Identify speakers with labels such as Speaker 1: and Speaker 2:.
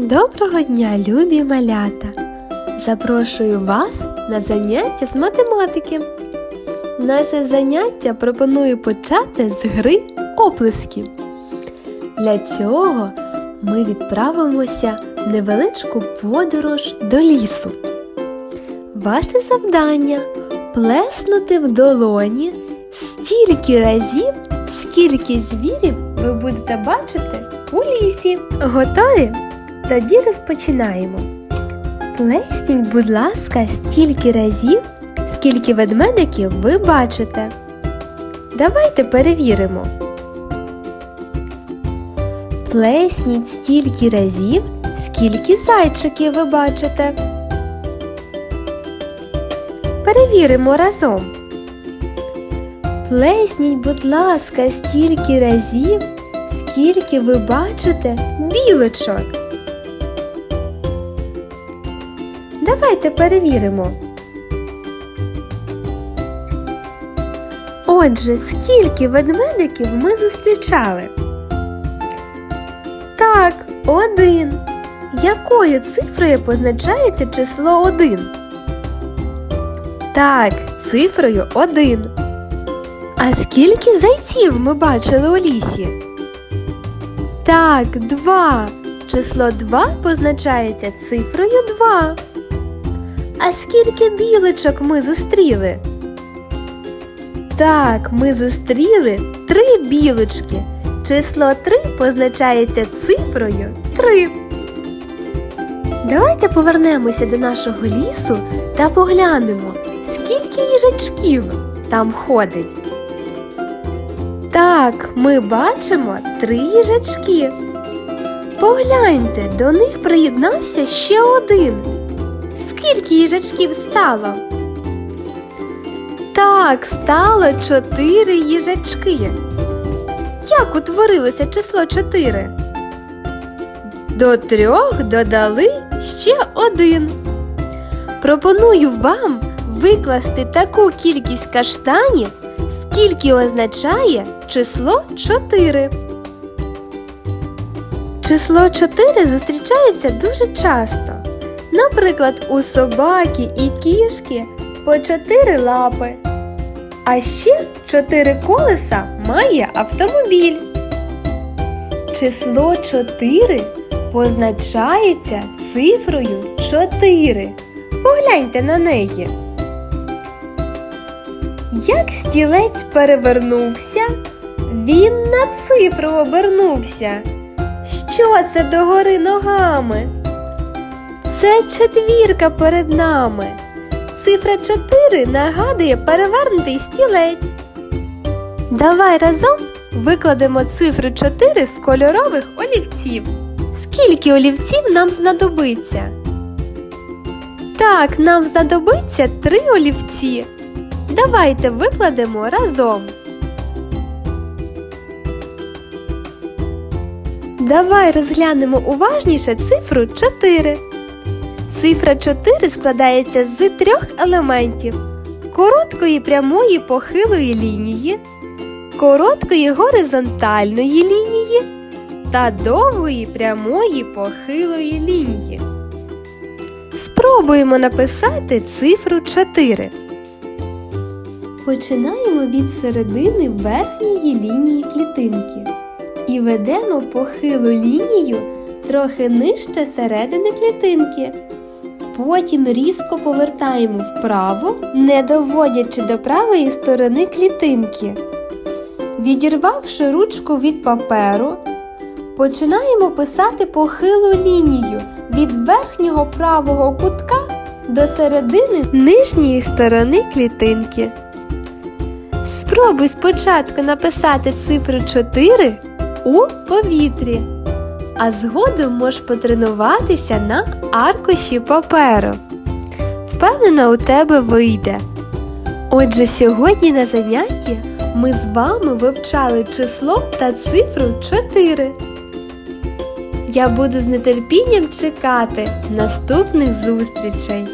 Speaker 1: Доброго дня, любі малята! Запрошую вас на заняття з математики. Наше заняття пропоную почати з гри оплески. Для цього ми відправимося в невеличку подорож до лісу. Ваше завдання плеснути в долоні стільки разів, скільки звірів ви будете бачити у лісі. Готові? Тоді розпочинаємо. Плесніть, будь ласка, стільки разів, скільки ведмедиків ви бачите. Давайте перевіримо. Плесніть стільки разів, скільки зайчиків ви бачите. Перевіримо разом. Плесніть, будь ласка, стільки разів, скільки ви бачите білочок. Давайте перевіримо. Отже, скільки ведмедиків ми зустрічали? Так, один. Якою цифрою позначається число один? Так, цифрою один. А скільки зайців ми бачили у лісі? Так, два. Число 2 позначається цифрою 2. А скільки білочок ми зустріли? Так, ми зустріли три білочки. Число 3 позначається цифрою 3. Давайте повернемося до нашого лісу та поглянемо, скільки їжачків там ходить. Так, ми бачимо три їжачки. Погляньте, до них приєднався ще один. Скільки їжачків стало? Так, стало чотири їжачки. Як утворилося число чотири? До трьох додали ще один. Пропоную вам викласти таку кількість каштанів, скільки означає число 4. Число 4 зустрічається дуже часто. Наприклад, у собаки і кішки по 4 лапи. А ще 4 колеса має автомобіль. Число 4 позначається цифрою 4. Погляньте на неї. Як стілець перевернувся, він на цифру обернувся. Що це догори ногами? Це четвірка перед нами. Цифра 4 нагадує перевернутий стілець. Давай разом викладемо цифру 4 з кольорових олівців. Скільки олівців нам знадобиться? Так, нам знадобиться три олівці. Давайте викладемо разом. Давай розглянемо уважніше цифру 4. Цифра 4 складається з трьох елементів: короткої прямої похилої лінії, короткої горизонтальної лінії та довгої прямої похилої лінії. Спробуємо написати цифру 4. Починаємо від середини верхньої лінії клітинки і ведемо похилу лінію трохи нижче середини клітинки. Потім різко повертаємо вправо, не доводячи до правої сторони клітинки. Відірвавши ручку від паперу, починаємо писати похилу лінію від верхнього правого кутка до середини нижньої сторони клітинки. Спробуй спочатку написати цифру 4 у повітрі, а згодом можеш потренуватися на аркуші паперу. Впевнена, у тебе вийде. Отже, сьогодні на занятті ми з вами вивчали число та цифру 4. Я буду з нетерпінням чекати наступних зустрічей.